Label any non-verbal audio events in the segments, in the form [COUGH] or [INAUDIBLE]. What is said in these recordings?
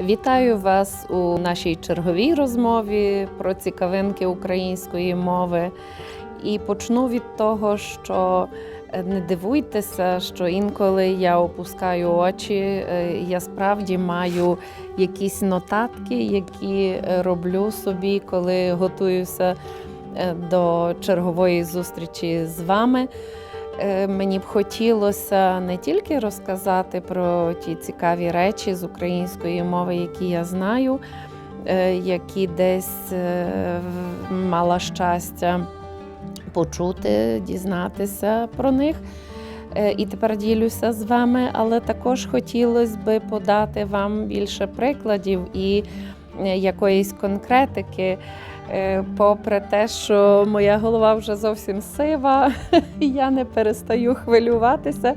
Вітаю вас у нашій черговій розмові про цікавинки української мови. І почну від того, що е, не дивуйтеся, що інколи я опускаю очі. е, Я справді маю якісь нотатки, які е, роблю собі, коли готуюся до чергової зустрічі з вами. Е, Мені б хотілося не тільки розказати про ті цікаві речі з української мови, які я знаю, е, які десь е, мала щастя почути, дізнатися про них. І тепер ділюся з вами, але також хотілося би подати вам більше прикладів і якоїсь конкретики. Е, Попри те, що моя голова вже зовсім сива, [LAUGHS] я не перестаю хвилюватися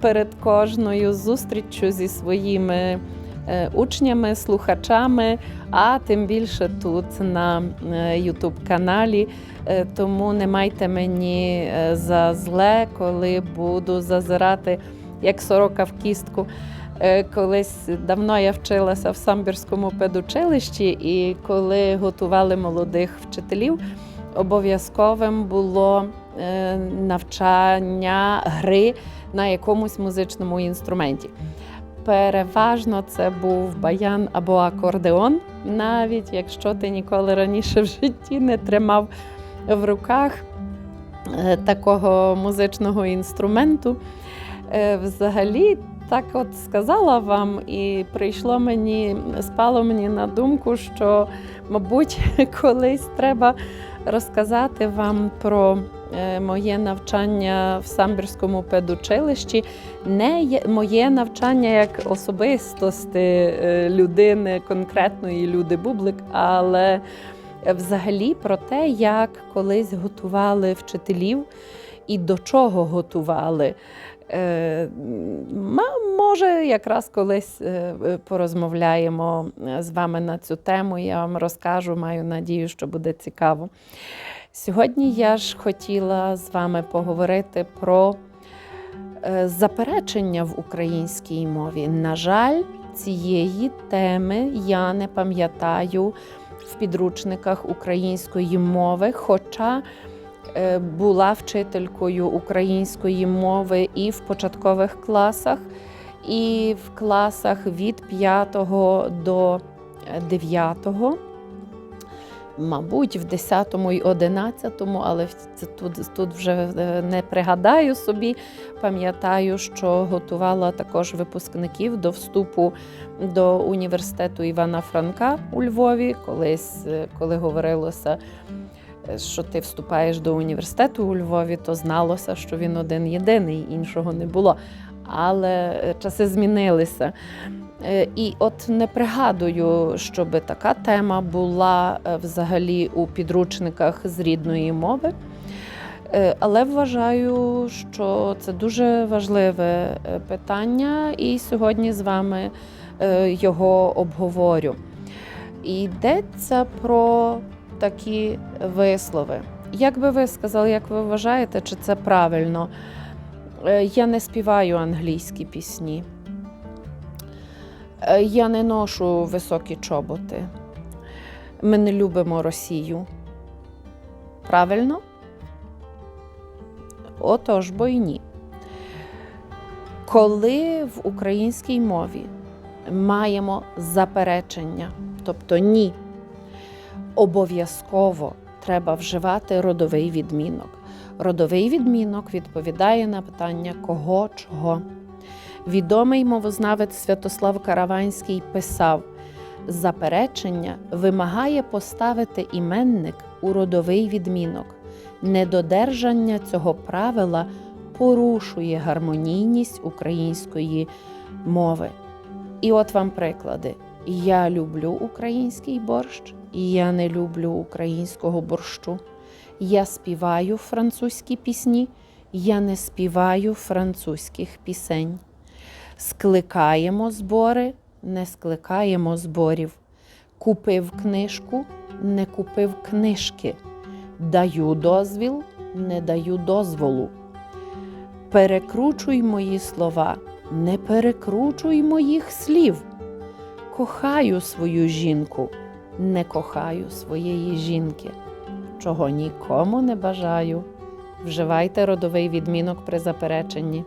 перед кожною зустріччю зі своїми е, учнями, слухачами, а тим більше тут на youtube каналі. Тому не майте мені е, за зле, коли буду зазирати як сорока в кістку. Е, Колись давно я вчилася в самбірському педучилищі, і коли готували молодих вчителів, обов'язковим було е, навчання гри на якомусь музичному інструменті. Переважно це був баян або акордеон, навіть якщо ти ніколи раніше в житті не тримав в руках е, такого музичного інструменту. Взагалі, так от сказала вам, і прийшло мені, спало мені на думку, що, мабуть, [LAUGHS] колись треба розказати вам про е, моє навчання в самбірському педучилищі, не моє навчання як особистості е, людини, конкретної люди Бублик, але взагалі про те, як колись готували вчителів і до чого готували. Е, Може, якраз колись е, е, порозмовляємо з вами на цю тему. Я вам розкажу, маю надію, що буде цікаво. Сьогодні я ж хотіла з вами поговорити про заперечення в українській мові. На жаль, цієї теми я не пам'ятаю в підручниках української мови, хоча була вчителькою української мови і в початкових класах, і в класах від 5 до 9. Мабуть, в 10 і 11, але це тут, тут вже е, не пригадаю собі. Пам'ятаю, що готувала також випускників до вступу до університету Івана Франка у Львові. Колись, е, коли говорилося, е, що ти вступаєш до університету у Львові, то зналося, що він один єдиний, іншого не було. Але е, часи змінилися. Е, І от не пригадую, щоб така тема була е, взагалі у підручниках з рідної мови. Але вважаю, що це дуже важливе питання, і сьогодні з вами його обговорю. Йдеться про такі вислови. Як би ви сказали, як ви вважаєте, чи це правильно? Е, Я не співаю англійські пісні. Е, Я не ношу високі чоботи. Ми не любимо Росію. Правильно? Отож, бо й ні. Коли в українській мові маємо заперечення, тобто ні, обов'язково треба вживати родовий відмінок. Родовий відмінок відповідає на питання кого чого. Відомий мовознавець Святослав Караванський писав: заперечення вимагає поставити іменник у родовий відмінок. Недодержання цього правила порушує гармонійність української мови. І от вам приклади: я люблю український борщ, я не люблю українського борщу. Я співаю французькі пісні, я не співаю французьких пісень. Скликаємо збори, не скликаємо зборів. Купив книжку, не купив книжки. Даю дозвіл, не даю дозволу. Перекручуй мої слова, не перекручуй моїх слів. кохаю свою жінку, не кохаю своєї жінки, чого нікому не бажаю. Вживайте родовий відмінок при запереченні.